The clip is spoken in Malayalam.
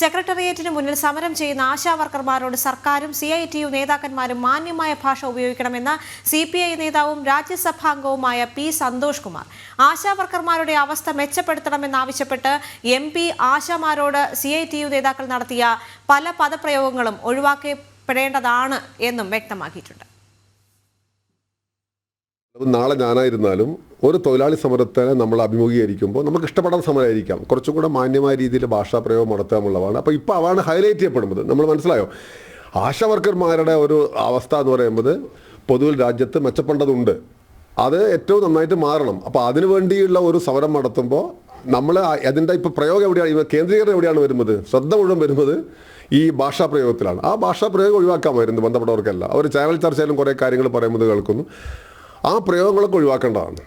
സെക്രട്ടേറിയറ്റിന് മുന്നിൽ സമരം ചെയ്യുന്ന ആശാ വർക്കർമാരോട് സർക്കാരും സി ഐ ടി യു നേതാക്കന്മാരും മാന്യമായ ഭാഷ ഉപയോഗിക്കണമെന്ന് സി പി ഐ നേതാവും രാജ്യസഭാംഗവുമായ പി സന്തോഷ് കുമാർ. ആശാ വർക്കർമാരുടെ അവസ്ഥ മെച്ചപ്പെടുത്തണമെന്നാവശ്യപ്പെട്ട് എം പി ആശാമാരോട് സി ഐ ടി യു നേതാക്കൾ നടത്തിയ പല പദപ്രയോഗങ്ങളും ഒഴിവാക്കപ്പെടേണ്ടതാണ് എന്നും വ്യക്തമാക്കിയിട്ടുണ്ട്. നാളെ ഞാനായിരുന്നാലും ഒരു തൊഴിലാളി സമരത്തെ നമ്മൾ അഭിമുഖീകരിക്കുമ്പോൾ നമുക്ക് ഇഷ്ടപ്പെടാത്ത സമരമായിരിക്കാം. കുറച്ചും കൂടെ മാന്യമായ രീതിയിൽ ഭാഷാ പ്രയോഗം അപ്പോൾ ഇപ്പോൾ അവാണ് ഹൈലൈറ്റ് ചെയ്യപ്പെടുന്നത്. നമ്മൾ മനസ്സിലായോ? ആശാ വർക്കർമാരുടെ ഒരു അവസ്ഥ എന്ന് പറയുമ്പോൾ പൊതുവിൽ രാജ്യത്ത് മെച്ചപ്പെടേണ്ടതുണ്ട് അത് ഏറ്റവും നന്നായിട്ട് മാറണം. അപ്പോൾ അതിനു വേണ്ടിയുള്ള ഒരു സമരം നടത്തുമ്പോൾ നമ്മൾ അതിന്റെ ഇപ്പോൾ പ്രയോഗം എവിടെയാണ്? കേന്ദ്രീകരണം എവിടെയാണ് വരുന്നത്? ശ്രദ്ധ മുഴുവൻ വരുന്നത് ഈ ഭാഷാ പ്രയോഗത്തിലാണ്. ആ ഭാഷാ പ്രയോഗം ഒഴിവാക്കാമായിരുന്നു ബന്ധപ്പെട്ടവർക്കല്ല. അവർ ചാനൽ ചർച്ചയിലും കുറേ കാര്യങ്ങൾ പറയുമ്പോൾ കേൾക്കുന്നു. ആ പ്രയോഗങ്ങളൊക്കെ ഒഴിവാക്കേണ്ടതാണ്.